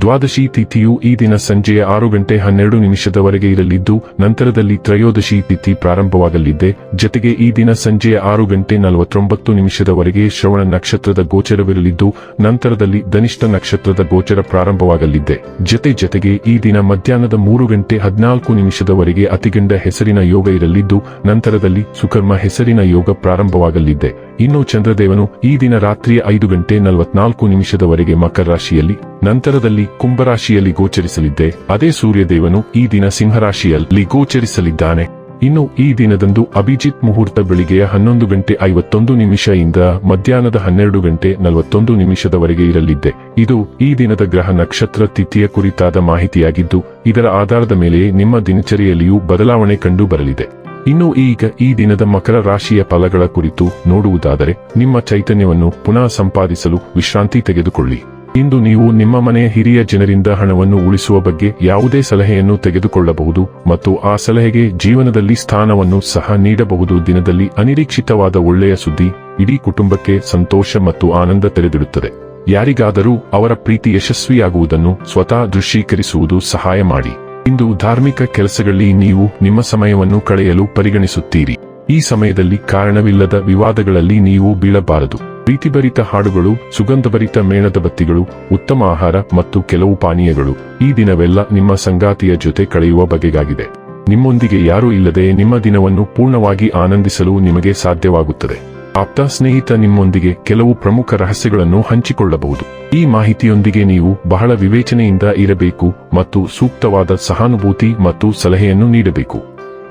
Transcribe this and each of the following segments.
ದ್ವಾದಶಿ ತಿಥಿಯು ಈ ದಿನ ಸಂಜೆಯ ಆರು ಗಂಟೆ ಹನ್ನೆರಡು ನಿಮಿಷದವರೆಗೆ ಇರಲಿದ್ದು, ನಂತರದಲ್ಲಿ ತ್ರಯೋದಶಿ ತಿಥಿ ಪ್ರಾರಂಭವಾಗಲಿದೆ. ಜತೆಗೆ ಈ ದಿನ ಸಂಜೆಯ ಆರು ಗಂಟೆ ನಲವತ್ತೊಂಬತ್ತು ನಿಮಿಷದವರೆಗೆ ಶ್ರವಣ ನಕ್ಷತ್ರದ ಗೋಚರವಿರಲಿದ್ದು, ನಂತರದಲ್ಲಿ ಧನಿಷ್ಠ ನಕ್ಷತ್ರದ ಗೋಚರ ಪ್ರಾರಂಭವಾಗಲಿದೆ. ಜತೆ ಜತೆಗೆ ಈ ದಿನ ಮಧ್ಯಾಹ್ನದ ಮೂರು ಗಂಟೆ ಹದಿನಾಲ್ಕು ನಿಮಿಷದವರೆಗೆ ಅತಿಗಂಡ ಹೆಸರಿನ ಯೋಗ ಇರಲಿದ್ದು, ನಂತರದಲ್ಲಿ ಸುಕರ್ಮ ಹೆಸರಿನ ಯೋಗ ಪ್ರಾರಂಭವಾಗಲಿದೆ. ಇನ್ನು ಚಂದ್ರದೇವನು ಈ ದಿನ ರಾತ್ರಿಯ ಐದು ಗಂಟೆ ನಲವತ್ನಾಲ್ಕು ನಿಮಿಷದವರೆಗೆ ಮಕರ ರಾಶಿಯಲ್ಲಿ, ನಂತರದಲ್ಲಿ ಕುಂಭರಾಶಿಯಲ್ಲಿ ಗೋಚರಿಸಲಿದ್ದೆ. ಅದೇ ಸೂರ್ಯದೇವನು ಈ ದಿನ ಸಿಂಹರಾಶಿಯಲ್ಲಿ ಗೋಚರಿಸಲಿದ್ದಾನೆ. ಇನ್ನು ಈ ದಿನದಂದು ಅಭಿಜಿತ್ ಮುಹೂರ್ತ ಬೆಳಿಗ್ಗೆಯ ಹನ್ನೊಂದು ಗಂಟೆ ಐವತ್ತೊಂದು ನಿಮಿಷದಿಂದ ಮಧ್ಯಾಹ್ನದ ಹನ್ನೆರಡು ಗಂಟೆ ನಲವತ್ತೊಂದು ನಿಮಿಷದವರೆಗೆ ಇರಲಿದ್ದೆ. ಇದು ಈ ದಿನದ ಗ್ರಹ ನಕ್ಷತ್ರ ತಿಥಿಯ ಕುರಿತಾದ ಮಾಹಿತಿಯಾಗಿದ್ದು, ಇದರ ಆಧಾರದ ಮೇಲೆ ನಿಮ್ಮ ದಿನಚರಿಯಲ್ಲಿಯೂ ಬದಲಾವಣೆ ಕಂಡು ಬರಲಿದೆ. ಇನ್ನು ಈಗ ಈ ದಿನದ ಮಕರ ರಾಶಿಯ ಫಲಗಳ ಕುರಿತು ನೋಡುವುದಾದರೆ, ನಿಮ್ಮ ಚೈತನ್ಯವನ್ನು ಪುನಃ ಸಂಪಾದಿಸಲು ವಿಶ್ರಾಂತಿ ತೆಗೆದುಕೊಳ್ಳಿ. ಇಂದು ನೀವು ನಿಮ್ಮ ಮನೆಯ ಹಿರಿಯ ಜನರಿಂದ ಹಣವನ್ನು ಉಳಿಸುವ ಬಗ್ಗೆ ಯಾವುದೇ ಸಲಹೆಯನ್ನು ತೆಗೆದುಕೊಳ್ಳಬಹುದು ಮತ್ತು ಆ ಸಲಹೆಗೆ ಜೀವನದಲ್ಲಿ ಸ್ಥಾನವನ್ನು ಸಹ ನೀಡಬಹುದು. ದಿನದಲ್ಲಿ ಅನಿರೀಕ್ಷಿತವಾದ ಒಳ್ಳೆಯ ಸುದ್ದಿ, ಇಡೀ ಕುಟುಂಬಕ್ಕೆ ಸಂತೋಷ ಮತ್ತು ಆನಂದ ತೆರೆದಿಡುತ್ತದೆ. ಯಾರಿಗಾದರೂ ಅವರ ಪ್ರೀತಿ ಯಶಸ್ವಿಯಾಗುವುದನ್ನು ಸ್ವತಃ ದೃಶ್ಯೀಕರಿಸುವುದು ಸಹಾಯ ಮಾಡಿ. ಇಂದು ಧಾರ್ಮಿಕ ಕೆಲಸಗಳಲ್ಲಿ ನೀವು ನಿಮ್ಮ ಸಮಯವನ್ನು ಕಳೆಯಲು ಪರಿಗಣಿಸುತ್ತೀರಿ. ಈ ಸಮಯದಲ್ಲಿ ಕಾರಣವಿಲ್ಲದ ವಿವಾದಗಳಲ್ಲಿ ನೀವು ಬೀಳಬಾರದು. ಪ್ರೀತಿಭರಿತ ಹಾಡುಗಳು, ಸುಗಂಧಭರಿತ ಮೇಣದ ಬತ್ತಿಗಳು, ಉತ್ತಮ ಆಹಾರ ಮತ್ತು ಕೆಲವು ಪಾನೀಯಗಳು ಈ ದಿನವೆಲ್ಲ ನಿಮ್ಮ ಸಂಗಾತಿಯ ಜೊತೆ ಕಳೆಯುವ ಬಗೆಗಾಗಿದೆ. ನಿಮ್ಮೊಂದಿಗೆ ಯಾರೂ ಇಲ್ಲದೆ ನಿಮ್ಮ ದಿನವನ್ನು ಪೂರ್ಣವಾಗಿ ಆನಂದಿಸಲು ನಿಮಗೆ ಸಾಧ್ಯವಾಗುತ್ತದೆ. ಆಪ್ತ ಸ್ನೇಹಿತ ನಿಮ್ಮೊಂದಿಗೆ ಕೆಲವು ಪ್ರಮುಖ ರಹಸ್ಯಗಳನ್ನು ಹಂಚಿಕೊಳ್ಳಬಹುದು. ಈ ಮಾಹಿತಿಯೊಂದಿಗೆ ನೀವು ಬಹಳ ವಿವೇಚನೆಯಿಂದ ಇರಬೇಕು ಮತ್ತು ಸೂಕ್ತವಾದ ಸಹಾನುಭೂತಿ ಮತ್ತು ಸಲಹೆಯನ್ನು ನೀಡಬೇಕು.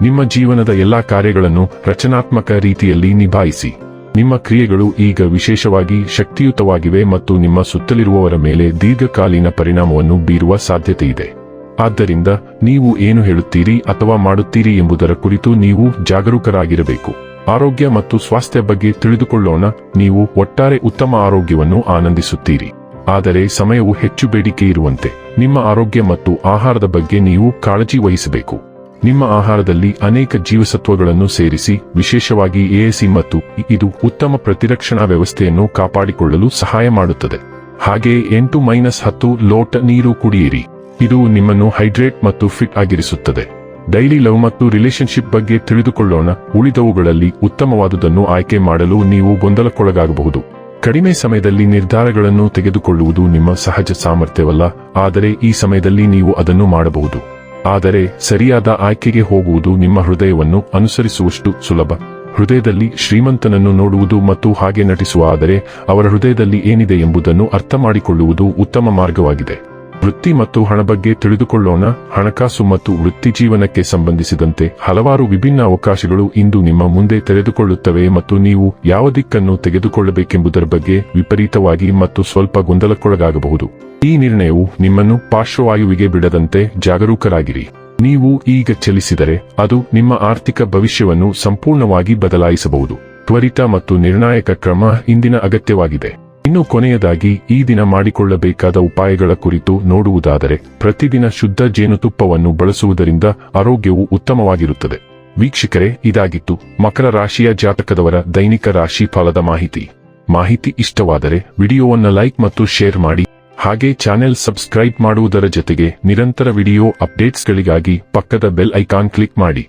ನಿಮ್ಮ ಜೀವನದ ಎಲ್ಲಾ ಕಾರ್ಯಗಳನ್ನು ರಚನಾತ್ಮಕ ರೀತಿಯಲ್ಲಿ ನಿಭಾಯಿಸಿ. ನಿಮ್ಮ ಕ್ರಿಯೆಗಳು ಈಗ ವಿಶೇಷವಾಗಿ ಶಕ್ತಿಯುತವಾಗಿವೆ ಮತ್ತು ನಿಮ್ಮ ಸುತ್ತಲಿರುವವರ ಮೇಲೆ ದೀರ್ಘಕಾಲೀನ ಪರಿಣಾಮವನ್ನು ಬೀರುವ ಸಾಧ್ಯತೆಯಿದೆ ಆದ್ದರಿಂದ ನೀವು ಏನು ಹೇಳುತ್ತೀರಿ ಅಥವಾ ಮಾಡುತ್ತೀರಿ ಎಂಬುದರ ಕುರಿತು ನೀವು ಜಾಗರೂಕರಾಗಿರಬೇಕು. ಆರೋಗ್ಯ ಮತ್ತು ಸ್ವಾಸ್ಥ್ಯ ಬಗ್ಗೆ ತಿಳಿದುಕೊಳ್ಳೋಣ, ನೀವು ಒಟ್ಟಾರೆ ಉತ್ತಮ ಆರೋಗ್ಯವನ್ನು ಆನಂದಿಸುತ್ತೀರಿ. ಆದರೆ ಸಮಯವು ಹೆಚ್ಚು ಬೇಡಿಕೆ ಇರುವಂತೆ. ನಿಮ್ಮ ಆರೋಗ್ಯ ಮತ್ತು ಆಹಾರದ ಬಗ್ಗೆ ನೀವು ಕಾಳಜಿ ವಹಿಸಬೇಕು. ನಿಮ್ಮ ಆಹಾರದಲ್ಲಿ ಅನೇಕ ಜೀವಸತ್ವಗಳನ್ನು ಸೇರಿಸಿ, ವಿಶೇಷವಾಗಿ ಎಎಸಿ ಮತ್ತು ಇದು ಉತ್ತಮ ಪ್ರತಿರಕ್ಷಣಾ ವ್ಯವಸ್ಥೆಯನ್ನು ಕಾಪಾಡಿಕೊಳ್ಳಲು ಸಹಾಯ ಮಾಡುತ್ತದೆ. ಹಾಗೆ ಎಂಟು ಮೈನಸ್ ಹತ್ತು ಲೋಟ ನೀರು ಕುಡಿಯಿರಿ. ಇದು ನಿಮ್ಮನ್ನು ಹೈಡ್ರೇಟ್ ಮತ್ತು ಫಿಟ್ ಆಗಿರಿಸುತ್ತದೆ. ಡೈಲಿ ಲವ್ ಮತ್ತು ರಿಲೇಶನ್ಶಿಪ್ ಬಗ್ಗೆ ತಿಳಿದುಕೊಳ್ಳೋಣ. ಉಳಿದವುಗಳಲ್ಲಿ ಉತ್ತಮವಾದುದನ್ನು ಆಯ್ಕೆ ಮಾಡಲು ನೀವು ಗೊಂದಲಕ್ಕೊಳಗಾಗಬಹುದು. ಕಡಿಮೆ ಸಮಯದಲ್ಲಿ ನಿರ್ಧಾರಗಳನ್ನು ತೆಗೆದುಕೊಳ್ಳುವುದು ನಿಮ್ಮ ಸಹಜ ಸಾಮರ್ಥ್ಯವಲ್ಲ, ಆದರೆ ಈ ಸಮಯದಲ್ಲಿ ನೀವು ಅದನ್ನು ಮಾಡಬಹುದು. ಆದರೆ ಸರಿಯಾದ ಆಯ್ಕೆಗೆ ಹೋಗುವುದು ನಿಮ್ಮ ಹೃದಯವನ್ನು ಅನುಸರಿಸುವಷ್ಟು ಸುಲಭ. ಹೃದಯದಲ್ಲಿ ಶ್ರೀಮಂತನನ್ನು ನೋಡುವುದು ಮತ್ತು ಹಾಗೆ ನಟಿಸುವ ಆದರೆ ಅವರ ಹೃದಯದಲ್ಲಿ ಏನಿದೆ ಎಂಬುದನ್ನು ಅರ್ಥ ಮಾಡಿಕೊಳ್ಳುವುದು ಉತ್ತಮ ಮಾರ್ಗವಾಗಿದೆ. ವೃತ್ತಿ ಮತ್ತು ಹಣ ಬಗ್ಗೆ ತಿಳಿದುಕೊಳ್ಳೋಣ. ಹಣಕಾಸು ಮತ್ತು ವೃತ್ತಿ ಜೀವನಕ್ಕೆ ಸಂಬಂಧಿಸಿದಂತೆ ಹಲವಾರು ವಿಭಿನ್ನ ಅವಕಾಶಗಳು ಇಂದು ನಿಮ್ಮ ಮುಂದೆ ತೆರೆದುಕೊಳ್ಳುತ್ತವೆ ಮತ್ತು ನೀವು ಯಾವ ದಿಕ್ಕನ್ನು ತೆಗೆದುಕೊಳ್ಳಬೇಕೆಂಬುದರ ಬಗ್ಗೆ ವಿಪರೀತವಾಗಿ ಮತ್ತು ಸ್ವಲ್ಪ ಗೊಂದಲಕ್ಕೊಳಗಾಗಬಹುದು. ಈ ನಿರ್ಣಯವು ನಿಮ್ಮನ್ನು ಪಾರ್ಶ್ವವಾಯುವಿಗೆ ಬಿಡದಂತೆ ಜಾಗರೂಕರಾಗಿರಿ. ನೀವು ಈಗ ಚಲಿಸಿದರೆ ಅದು ನಿಮ್ಮ ಆರ್ಥಿಕ ಭವಿಷ್ಯವನ್ನು ಸಂಪೂರ್ಣವಾಗಿ ಬದಲಾಯಿಸಬಹುದು. ತ್ವರಿತ ಮತ್ತು ನಿರ್ಣಾಯಕ ಕ್ರಮ ಇಂದಿನ ಅಗತ್ಯವಾಗಿದೆ. ಇನ್ನು ಕೊನೆಯದಾಗಿ ಈ ದಿನ ಮಾಡಿಕೊಳ್ಳಬೇಕಾದ ಉಪಾಯಗಳ ಕುರಿತು ನೋಡುವುದಾದರೆ ಪ್ರತಿದಿನ ಶುದ್ಧ ಜೇನುತುಪ್ಪವನ್ನು ಬಳಸುವುದರಿಂದ ಆರೋಗ್ಯವು ಉತ್ತಮವಾಗಿರುತ್ತದೆ. ವೀಕ್ಷಕರೇ, ಇದಾಗಿತ್ತು ಮಕರ ರಾಶಿಯ ಜಾತಕದವರ ದೈನಿಕ ರಾಶಿ ಫಲದ ಮಾಹಿತಿ. ಮಾಹಿತಿ ಇಷ್ಟವಾದರೆ ವಿಡಿಯೋವನ್ನು ಲೈಕ್ ಮತ್ತು ಶೇರ್ ಮಾಡಿ. ಹಾಗೆ ಚಾನೆಲ್ ಸಬ್ಸ್ಕ್ರೈಬ್ ಮಾಡುವುದರ ಜೊತೆಗೆ ನಿರಂತರ ವಿಡಿಯೋ ಅಪ್ಡೇಟ್ಸ್ಗಳಿಗಾಗಿ ಪಕ್ಕದ ಬೆಲ್ ಐಕಾನ್ ಕ್ಲಿಕ್ ಮಾಡಿ.